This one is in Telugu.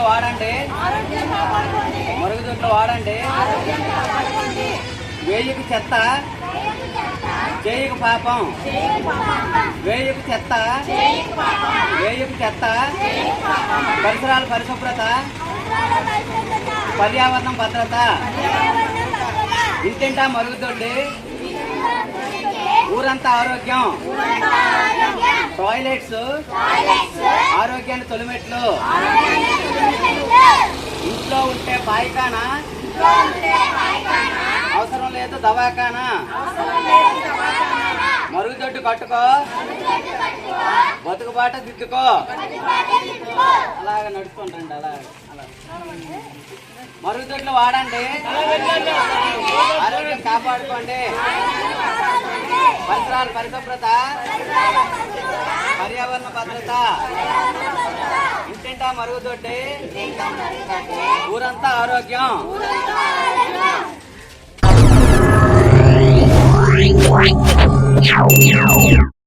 వాడండి. మరుగుదొడ్లు వాడండి. వేయికి చెత్త. చేయికి పాపం. వేయికి చెత్త. వేయికి చెత్త. పరిసరాల పరిశుభ్రత. పర్యావరణం భద్రత. ఇంటింటా మరుగుదొడ్డి. ఊరంతా ఆరోగ్యం. టాయిలెట్స్. ఆరోగ్యాన్ని తొలిమెట్లు. పాయికానా? అవసరం లేదు దవాఖానా? మరుగుదొడ్డు కట్టుకో. బతుకుబాట దిద్దుకో. అలాగ నడుచుకుంటండి అలా అలా మరుగుదొడ్లు వాడండి. ఆరోగ్యం కాపాడుకోండి. పరిసరాలు పరిశుభ్రత. పర్యావరణ భద్రత. ఇంటింటా మరుగుదొడ్డే ఊరంతా ఆరోగ్యం